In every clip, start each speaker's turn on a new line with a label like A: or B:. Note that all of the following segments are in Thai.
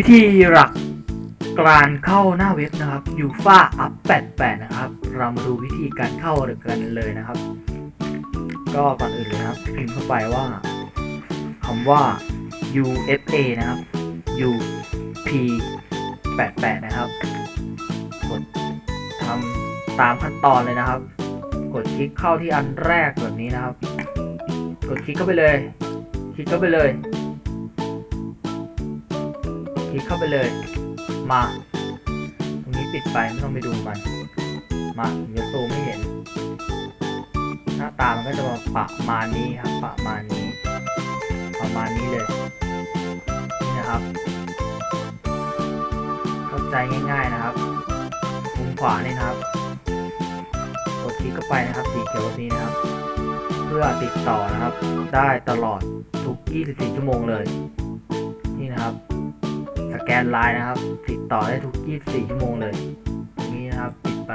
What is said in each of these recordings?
A: วิธีหลักการเข้าหน้าเว็บนะครับ u f a up 88นะครับ เรามาดูวิธีการเข้ากันเลยนะครับ ก็ก่อนอื่นเลยนะครับพิมพ์เข้าไปว่าคำว่า UFA นะครับ UP 88นะครับ กดทำตามขั้นตอนเลยนะครับ กดคลิกเข้าที่อันแรกแบบนี้นะครับ กดคลิกเข้าไปเลย คลิกเข้าไปเลย ลิกเข้าไปเลย มา ตรงนี้ปิดไปไม่ต้องไปดูมัน มาผมจะซูมไม่เห็น หน้าตามันก็จะมาประมาณนี้ครับ ประมาณนี้ ประมาณนี้เลย นะครับ เข้าใจง่ายๆนะครับ มุมขวานี่นะครับ กดคลิกเข้าไปนะครับสีเขียวแบบนี้นะครับ เพื่อติดต่อนะครับ ได้ตลอดทุก 24 ชั่วโมงเลย แกนไลน์นะครับ ติดต่อได้ทุก 24 ชั่วโมงเลยตรงนี้นะครับ ปิดไป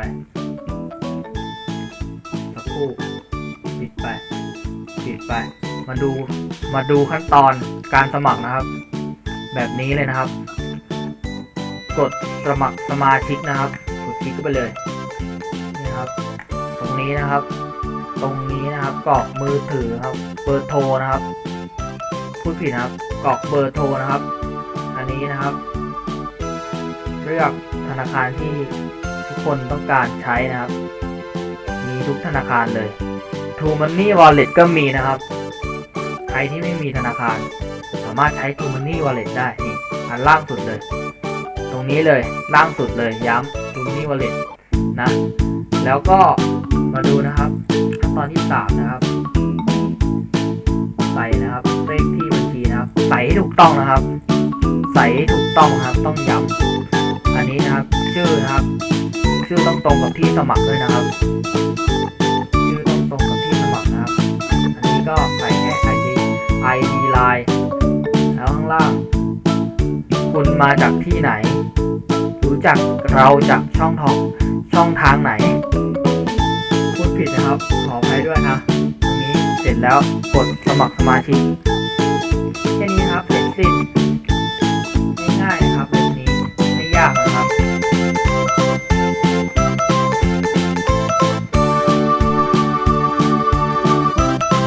A: สักครู่ ปิดไป ปิดไป มาดู มาดูขั้นตอนการสมัครนะครับ แบบนี้เลยนะครับ กดสมัครสมาชิกนะครับ กดคลิกเข้าไปเลย นี่นะครับ ตรงนี้นะครับ ตรงนี้นะครับกรอกมือถือครับ เบอร์โทรนะครับ พูดผิดนะครับ กรอกเบอร์โทรนะครับ อันนี้นะครับ เลือกธนาคารที่ทุกคนต้องการใช้นะครับ มีทุกธนาคารเลย True Money Wallet ก็มีนะครับ ใครที่ไม่มีธนาคาร สามารถใช้ True Money Wallet ได้นี่อันล่างสุดเลย ตรงนี้เลยล่างสุดเลยย้ำ True Money Wallet นะ แล้วก็มาดูนะครับขั้นตอนที่สามนะครับ ใส่นะครับเลขที่บัญชีนะครับ ใส่ให้ถูกต้องนะครับ ใส่ให้ถูกต้องครับ ต้องย้ำอันนี้นะครับ ชื่อนะครับ ชื่อต้องตรงกับที่สมัครด้วยนะครับ ชื่อต้องตรงกับที่สมัครนะครับ อันนี้ก็ใส่แค่ ID ID line แล้วข้างล่าง คุณมาจากที่ไหน รู้จักเราจากช่องทองช่องทางไหน พูดผิดนะครับ ขออภัยด้วยนะตรงนี้เสร็จแล้วกดสมัครสมาชิก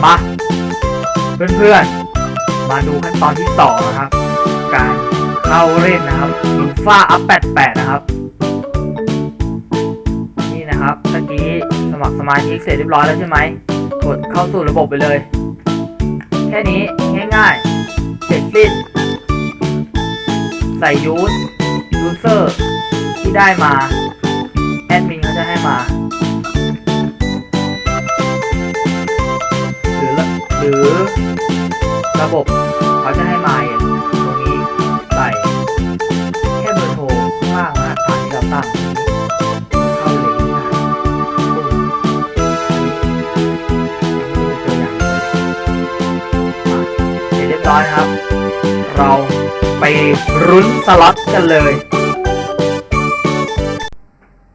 A: มา เพื่อนๆ มาดูขั้นตอนที่สองนะครับ การเข้าเล่นนะครับยูฟ่าอัพ88นะครับ นี่นะครับตะกี้สมัครสมาชิกเสร็จเรียบร้อยแล้วใช่ไหมกดเข้าสู่ระบบไปเลย แค่นี้ง่ายๆเสร็จสิ้นใส่ยูสยูเซอร์ที่ได้มา แอดมินเขาจะให้มา ระบบเขาจะให้มาอย่างตรงนี้ใส่แค่เบอร์โทรข้างล่างรหัสผ่านที่เราตั้งเข้าเลยง่ายปุ้มตัวอย่างเลยเสร็จเรียบร้อยนครับ เราไปรุ้นสล็อตกันเลย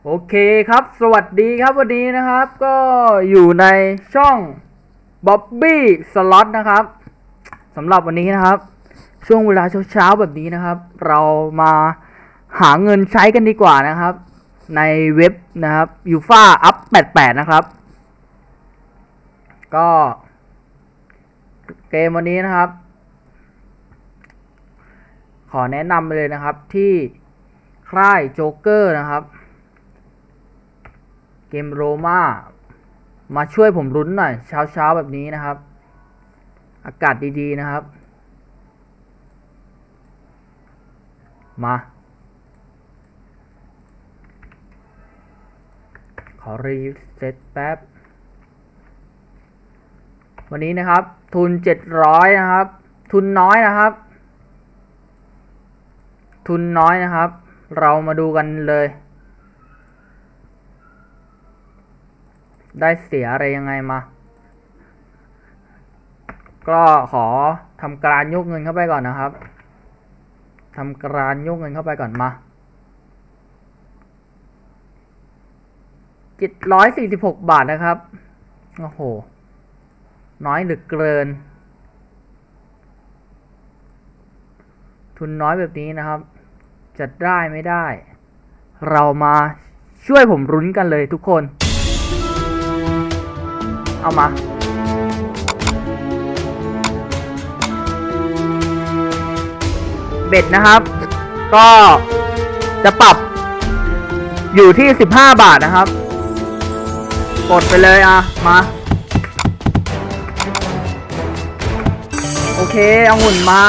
A: โอเคครับ สวัสดีครับวันนี้นะครับ ก็อยู่ในช่องบ๊อบบี้สล็อตนะครับ สำหรับวันนี้นะครับ ช่วงเวลาเช้าๆแบบนี้นะครับ เรามาหาเงินใช้กันดีกว่านะครับ ในเว็บนะครับยูฟาอัพ88 นะครับ ก็เกมวันนี้นะครับ ขอแนะนำไปเลยนะครับที่ค่ายโจ๊กเกอร์นะครับ เกมโรมามาช่วยผมรุ้นหน่อยเช้าเช้าๆแบบนี้นะครับ อากาศดีๆนะครับ มา ขอรีเซ็ตแป๊บ วันนี้นะครับ ทุน 700 นะครับ ทุนน้อยนะครับ ทุนน้อยนะครับ เรามาดูกันเลย ได้เสียอะไรยังไงมา ก็ขอทำการยกเงินเข้าไปก่อนนะครับทำการยกเงินเข้าไปก่อนมาเจ็ดร้อยสี่สิบหกบาทนะครับ โอ้โห น้อยเหลือเกิน ทุนน้อยแบบนี้นะครับ จะได้ไม่ได้ เรามาช่วยผมรุ้นกันเลยทุกคน เอามา เบ็ดนะครับ ก็จะปรับอยู่ที่ 15 บาทนะครับ กดไปเลยอะ มา โอเคเอาหุ่นมา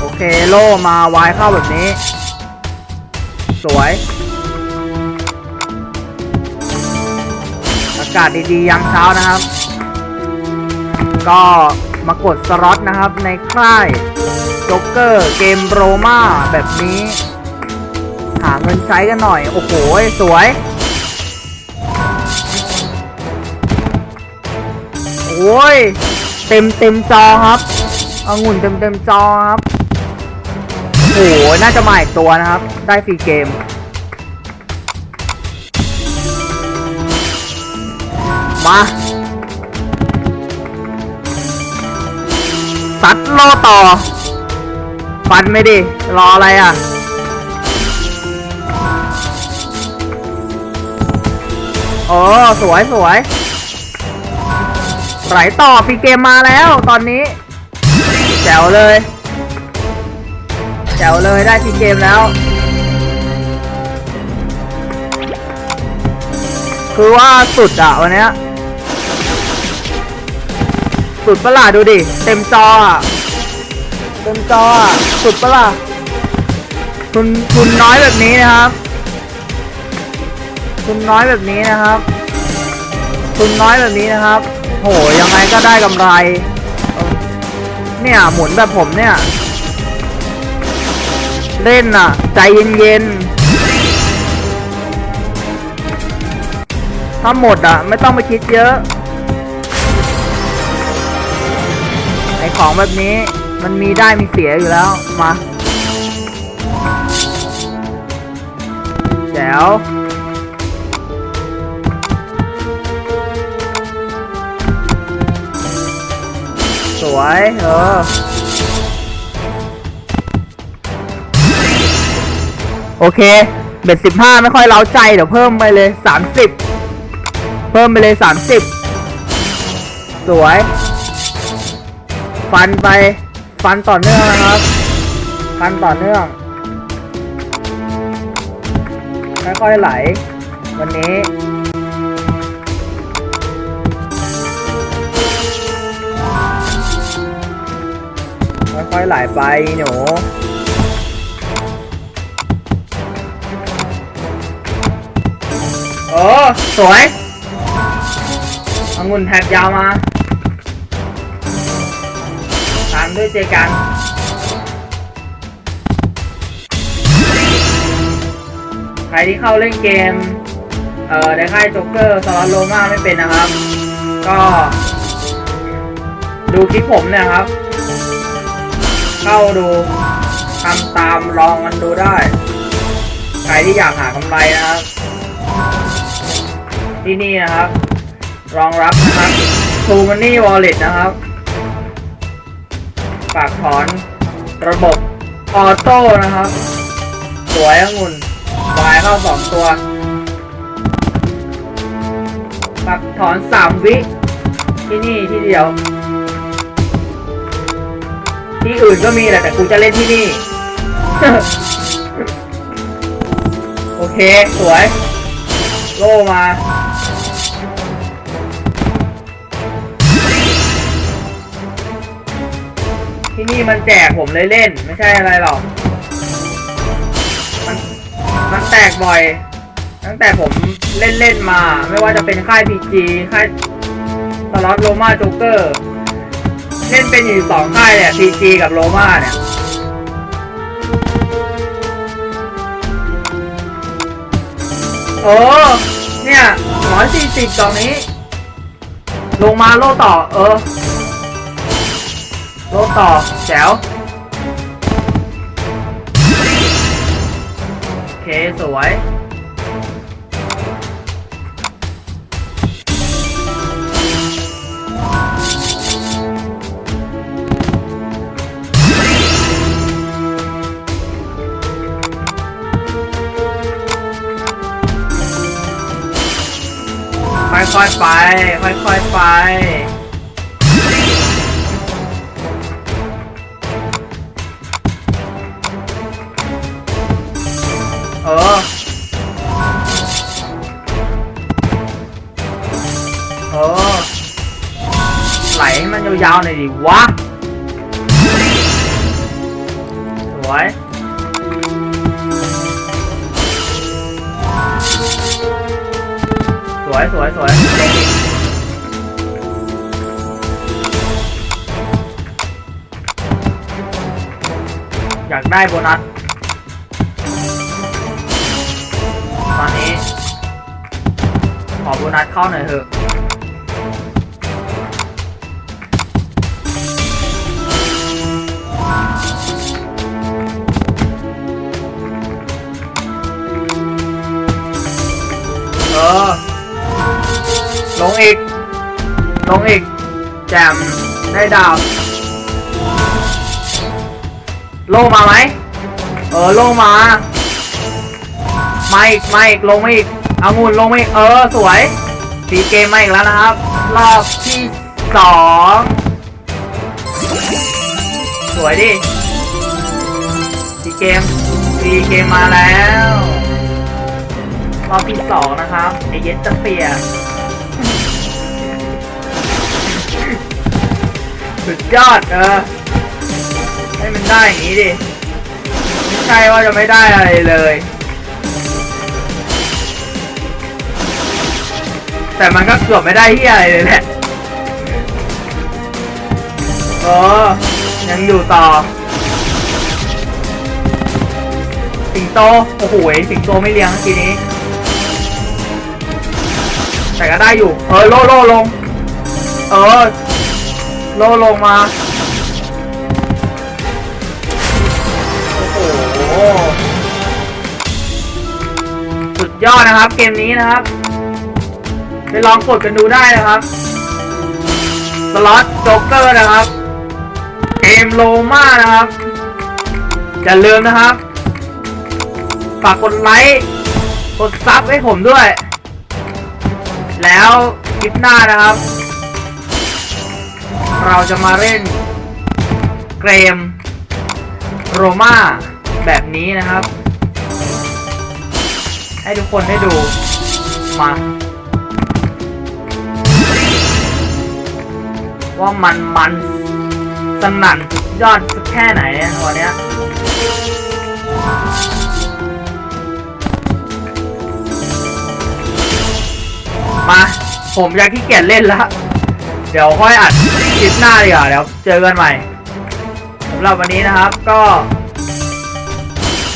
A: โอเค โล่มาวายเข้าแบบนี้ สวย อากาศดีๆยามเช้านะครับ ก็มากดสล็อตนะครับในค่ายจ็อกเกอร์เกมโรมาแบบนี้ หาเงินใช้กันหน่อย โอ้โห สวย โอ้ย เต็มเต็มจอครับองุ่นเต็มเต็มจอครับ โอ้โห น่าจะมาอีกตัวนะครับ ได้ฟรีเกมมา ซัดโลต่อ ฟันไม่ดิ รออะไรอะ โอ้ สวยสวยไหลต่อฟีเกมมาแล้วตอนนี้ แจ๋วเลย แจ๋วเลยได้ฟีเกมแล้ว คือว่าสุดอะวันเนี้ย สุดประหลาดดูดิ เต็มจออะเต็มจออะสุดประหลาดทุนทุนน้อยแบบนี้นะครับทุนน้อยแบบนี้นะครับทุนน้อยแบบนี้นะครับ โหยังไงก็ได้กำไรเออเนี่ยหมุนแบบผมเนี่ย เล่นอะใจเย็นๆถ้าหมดอะไม่ต้องไปคิดเยอะ ไอของแบบนี้มันมีได้มีเสียอยู่แล้ว มาแจ๋วสวยเออโอเคเบ็ดสิบห้าไม่ค่อยเล้าใจ เดี๋ยวเพิ่มไปเลยสามสิบเพิ่มไปเลยสามสิบสวย ฟันไป ฟันต่อเนื่องนะครับ ฟันต่อเนื่องค่อยๆไหล วันนี้ค่อยๆไหลไปหนูโอ้สวยองุ่นแท็กยาวมา ตามด้วยเจกันใครที่เข้าเล่นเกม เอ่อในค่ายจ็อกเกอร์สล็อตโลมาไม่เป็นนะครับ ก็ ดูคลิปผมเนี่ยครับ เข้าดูทำตามลองมันดูได้ ใครที่อยากหากำไรนะครับ ที่นี่นะครับ รองรับนะครับ True Money Wallet นะครับ ฝากถอนระบบออโต้นะครับ สวยองุ่นวายเข้าสองตัวฝากถอนสามวิที่นี่ที่เดียว ที่อื่นก็มีแหละแต่กูจะเล่นที่นี่ โอเค สวย โล่มา ที่นี่มันแจกผมเลยเล่น ไม่ใช่อะไรหรอก มันมันแตกบ่อย ตั้งแต่ผมเล่นเล่นมา ไม่ว่าจะเป็นค่ายพีจีค่ายสล็อตโรมาโจ๊กเกอร์ เล่นเป็นอยู่สองค่ายเนี่ย PG กับโรมาเนี่ยโอ้เนี่ยร้อยสี่สิบตรงนี้ ลงมาโลต่อ เออ โลต่อแจวโอเค สวย ค่อยๆไป ค่อยๆไป ไหลให้มันยาวๆหน่อยดิวะ สวยสวยสวยสวยเก่งอีกอยากได้โบนัสตอนนี้ ขอโบนัสเข้าหน่อยเถอะ ออ ลงอีก ลงอีก แจมได้ดาว โลมาไหม เออ โลมา มาอีก มาอีก ลงมาอีกอางุ่นลงมาอีก เออ สวย สีเกมมาอีกแล้วนะครับ รอบที่สอง สวยดิสีเกมสีเกมมาแล้ว รอบที่สองนะครับไอเย็นจะเปียสุดยอดเออให้มันได้อย่างนี้ดิไม่ใช่ว่าจะไม่ได้อะไรเลย แต่มันก็เกือบไม่ได้ที่อะไรเลยแหละเออยังอยู่ต่อ สิงโต โอ้โหสิงโตไม่เลี้ยงทีนี้ แต่ก็ได้อยู่ เออโลโลลง เออ โลลงมา โอ้โห สุดยอดนะครับ เกมนี้นะครับ ไปลองกดกันดูได้นะครับ สล็อตโจ๊กเกอร์นะครับ เกมโลมานะครับ อย่าลืมนะครับ ฝากกดไลค์ กดซับให้ผมด้วย แล้วคลิปหน้านะครับ เราจะมาเล่นเกมโรมาแบบนี้นะครับ ให้ทุกคนได้ดูมาว่ามันมันสนั่นยอดแค่ไหนเนี่ยวันเนี้ย มา ผมอยากขี้เกียจเล่นแล้วเดี๋ยวค่อยอัดคลิปหน้าดีกว่าเดี๋ยวเจอกันใหม่สำหรับวันนี้นะครับก็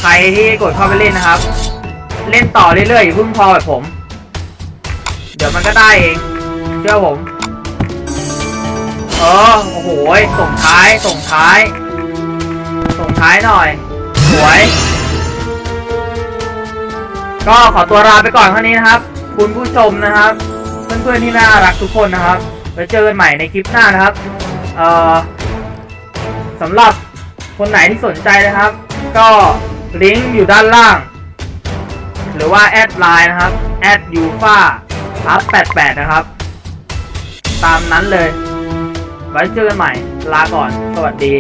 A: ใครที่กดเข้าไปเล่นนะครับ เล่นต่อเรื่อยๆอย่าเพิ่งพอแบบผม เดี๋ยวมันก็ได้เอง เชื่อผม เออโอ้โหส่งท้ายส่งท้าย ส่งท้ายหน่อย สวย ก็ขอตัวลาไปก่อนเท่านี้นะครับ คุณผู้ชมนะครับ เพื่อนๆที่น่ารักทุกคนนะครับไว้เจอกันใหม่ในคลิปหน้านะครับเอ่อสำหรับคนไหนที่สนใจนะครับ ก็ลิงก์อยู่ด้านล่าง หรือว่าแอดไลน์นะครับแอดยูฟาอัพ88 นะครับ ตามนั้นเลย ไว้เจอกันใหม่ ลาก่อน สวัสดี